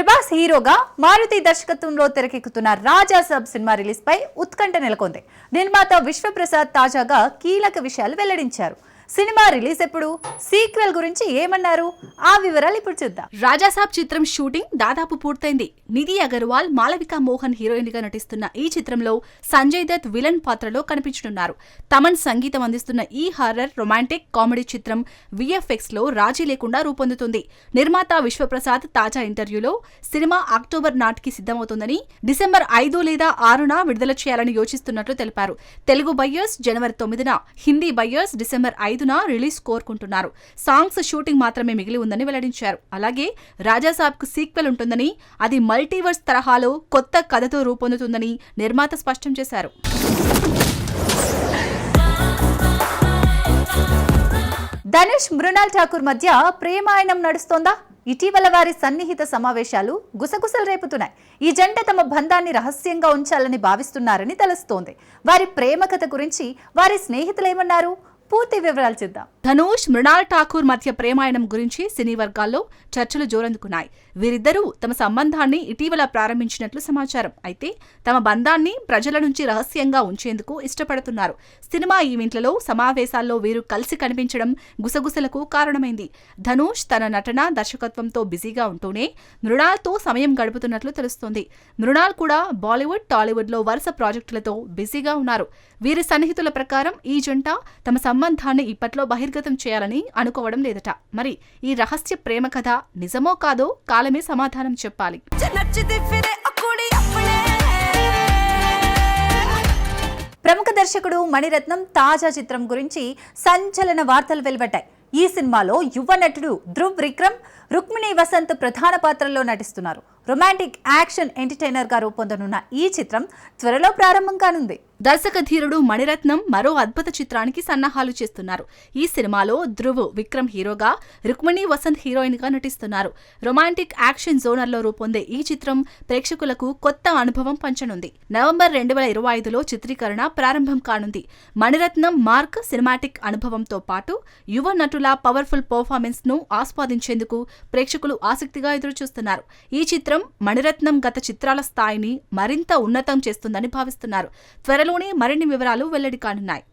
ప్రభాస్ హీరోగా మారుతి దర్శకత్వంలో తెరకెక్కుతున్న రాజా సబ్ సినిమా రిలీజ్ పై ఉత్కంఠ నెలకొంది. నిర్మాత విశ్వప్రసాద్ తాజాగా కీలక విషయాలు వెల్లడించారు. సినిమా రిలీజ్ ఎప్పుడు? సీక్వెల్ గురించి ఏమన్నారు? ఆ వివరాలు ఇప్పుడు చూద్దాం. రాజాసాబ్ చిత్రం షూటింగ్ దాదాపు పూర్తయింది. నిధి అగర్వాల్ మాలవిక మోహన్ హీరోయిన్గా నటిస్తున్న ఈ చిత్రంలో సంజయ్ దత్ విలన్ పాత్రలో కనిపించనున్నారు. తమన్ సంగీతం అందిస్తున్న ఈ హారర్ రొమాంటిక్ కామెడీ చిత్రం విఎఫ్ఎక్స్లో రాజీ లేకుండా రూపొందుతుంది. నిర్మాత విశ్వప్రసాద్ తాజా ఇంటర్వ్యూలో సినిమా అక్టోబర్ నాటికి సిద్ధమవుతుందని డిసెంబర్ ఐదు లేదా ఆరున విడుదల చేయాలని యోచిస్తున్నట్లు తెలిపారు. తెలుగు బయ్యర్స్ జనవరి తొమ్మిదిన హిందీ బయ్యర్స్ డిసెంబర్ ఐదున రిలీజ్ కోరుకుంటున్నారు. సాంగ్స్ షూటింగ్ మాత్రమే మిగిలి ఉందని వెల్లడించారు. అలాగే రాజాసాబ్కు సీక్వెల్ ఉంటుందని అది మల్టీవర్స్ తరహాలో కొత్త కథతో రూపొందుతుందని నిర్మాత స్పష్టం చేశారు. ధనుష్ మృణాల్ ఠాకూర్ మధ్య ప్రేమాయణం నడుస్తోందా? ఇటీవల వారి సన్నిహిత సమావేశాలు గుసగుసలు రేపుతున్నాయి. ఈ జంట తమ బంధాన్ని రహస్యంగా ఉంచాలని భావిస్తున్నారని తెలుస్తోంది. వారి ప్రేమ కథ గురించి వారి స్నేహితులేమన్నారు? పూర్తి వివరాలు చూద్దాం. ధనుష్ మృణాల్ ఠాకూర్ మధ్య ప్రేమాయణం గురించి సినీ వర్గాల్లో చర్చలు జోరందుకున్నాయి. వీరిద్దరూ తమ సంబంధాన్ని ఇటీవల ప్రారంభించినట్లు సమాచారం. అయితే తమ బంధాన్ని ప్రజల నుంచి రహస్యంగా ఉంచేందుకు ఇష్టపడుతున్నారు. సినిమా ఈవెంట్లలో సమావేశాల్లో వీరు కలిసి కనిపించడం గుసగుసలకు కారణమైంది. ధనుష్ తన నటన దర్శకత్వంతో బిజీగా ఉంటూనే మృణాల్తో సమయం గడుపుతున్నట్లు తెలుస్తోంది. మృణాల్ కూడా బాలీవుడ్ టాలీవుడ్లో వరుస ప్రాజెక్టులతో బిజీగా ఉన్నారు. వీరి సన్నిహితుల ప్రకారం ఈ జంట తమ సంబంధాన్ని ఇప్పట్లో బహిర్గతం చేయాలని అనుకోవడం లేదట. మరి ఈ రహస్య ప్రేమ కథ నిజమో కాదో కాలమే సమాధానం చెప్పాలి. నచ్చితే ఫిరే అక్కుడి అప్పుడే. ప్రముఖ దర్శకుడు మణిరత్నం తాజా చిత్రం గురించి సంచలన వార్తలు వెలువడ్డాయి. ఈ సినిమాలో యువ నటుడు ధ్రువ్ విక్రమ్ రుక్మిణి వసంత్ ప్రధాన పాత్రల్లో నటిస్తున్నారు. రొమాంటిక్ యాక్షన్ ఎంటర్టైనర్గా రూపొందనున్న ఈ చిత్రం త్వరలో ప్రారంభం కానుంది. దర్శక ధీరుడు మణిరత్నం మరో అద్భుత చిత్రానికి సన్నాహాలు చేస్తున్నారు. ఈ సినిమాలో ధ్రువ్ విక్రమ్ హీరోగా రుక్మిణి వసంత్ హీరోయిన్గా నటిస్తున్నారు. రొమాంటిక్ యాక్షన్ జోనర్లో రూపొందే ఈ చిత్రం ప్రేక్షకులకు కొత్త అనుభవం పంచనుంది. నవంబర్ రెండు వేల ఇరవై ఐదులో చిత్రీకరణ ప్రారంభం కానుంది. మణిరత్నం మార్క్ సినిమాటిక్ అనుభవంతో పాటు యువ నటుల పవర్ఫుల్ పర్ఫార్మెన్స్ను ఆస్వాదించేందుకు ప్రేక్షకులు ఆసక్తిగా ఎదురుచూస్తున్నారు. ఈ చిత్రం చిత్రం మణిరత్నం గత చిత్రాల స్థాయిని మరింత ఉన్నతం చేస్తుందని భావిస్తున్నారు. త్వరలోనే మరిన్ని వివరాలు వెల్లడి కానున్నాయి.